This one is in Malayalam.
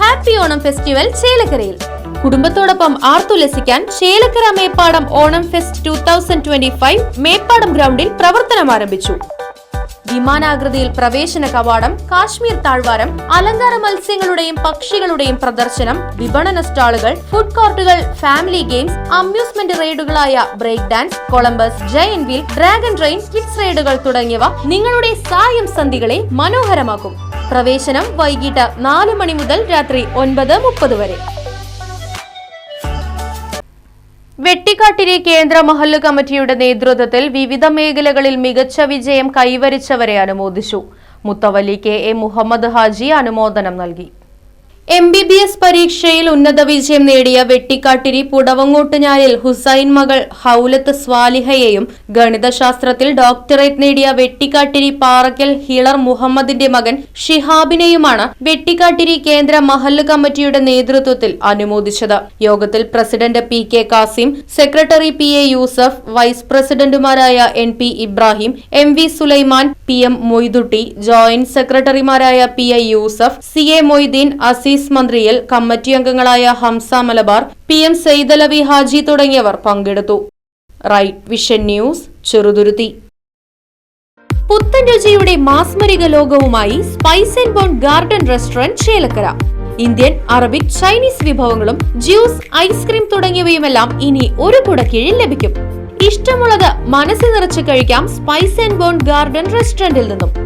ഹാപ്പി ഓണം ഫെസ്റ്റിവൽ ചേലക്കരയിൽ. കുടുംബത്തോടൊപ്പം ആർത്തുല്ലസിക്കാൻ ചേലക്കര മേപ്പാടം ഓണം ഫെസ്റ്റ് ടൂ മേപ്പാടം ഗ്രൗണ്ടിൽ പ്രവർത്തനം ആരംഭിച്ചു വിമാനാകൃതിയിൽ പ്രവേശന കവാടം കാശ്മീർ താഴ്വാരം അലങ്കാര മത്സ്യങ്ങളുടെയും പക്ഷികളുടെയും പ്രദർശനം വിപണന സ്റ്റാളുകൾ ഫുഡ് കോർട്ടുകൾ family games amusement റൈഡുകളായ break dance Columbus giant wheel dragon train kids റൈഡുകൾ തുടങ്ങിയവ നിങ്ങളുടെ സായം സന്ധികളെ മനോഹരമാക്കും. പ്രവേശനം വൈകിട്ട് നാല് മണി മുതൽ രാത്രി ഒൻപത് മുപ്പത് വരെ. വെട്ടിക്കാട്ടിരി കേന്ദ്ര മഹല്ല് കമ്മിറ്റിയുടെ നേതൃത്വത്തിൽ വിവിധ മേഖലകളിൽ മികച്ച വിജയം കൈവരിച്ചവരെ അനുമോദിച്ചു. മുത്തവലി കെ എ മുഹമ്മദ് ഹാജി അനുമോദനം നൽകി. എം ബി ബി എസ് പരീക്ഷയിൽ ഉന്നത വിജയം നേടിയ വെട്ടിക്കാട്ടിരി പുടവങ്ങോട്ടുഞാലിൽ ഹുസൈൻ മകൾ ഹൌലത്ത് സ്വാലിഹയെയും ഗണിതശാസ്ത്രത്തിൽ ഡോക്ടറേറ്റ് നേടിയ വെട്ടിക്കാട്ടിരി പാറക്കൽ ഹിളർ മുഹമ്മദിന്റെ മകൻ ഷിഹാബിനെയുമാണ് വെട്ടിക്കാട്ടിരി കേന്ദ്ര മഹല്ല് കമ്മിറ്റിയുടെ നേതൃത്വത്തിൽ അനുമോദിച്ചത്. യോഗത്തിൽ president P K Kasim secretary P A Yusuf vice പ്രസിഡന്റുമാരായ N P Ibrahim M V Sulaiman P M Moidutty joint സെക്രട്ടറിമാരായ P A Yusuf C A Moideen Aziz മന്ത്രിയൽ committee അംഗങ്ങളായ ഹംസ മലബാർ പി എം സെയ്ദലവി ഹാജി തുടങ്ങിയവർ പങ്കെടുത്തു. Right vision news Cheruthuruthy. പുത്തൻ രുചിയുടെ മാസ്മരിക ലോകവുമായി spice and bone garden restaurant Chelakkara. Indian Arabic Chinese വിഭവങ്ങളും ജ്യൂസ് ഐസ്ക്രീം തുടങ്ങിയവയുമെല്ലാം ഇനി ഒരു കുടക്കീഴിൽ ലഭിക്കും. ഇഷ്ടമുള്ളത് മനസ്സ് നിറച്ച് കഴിക്കാം സ്പൈസ് ആൻഡ് ബോൺ ഗാർഡൻ റെസ്റ്റോറന്റിൽ നിന്നും.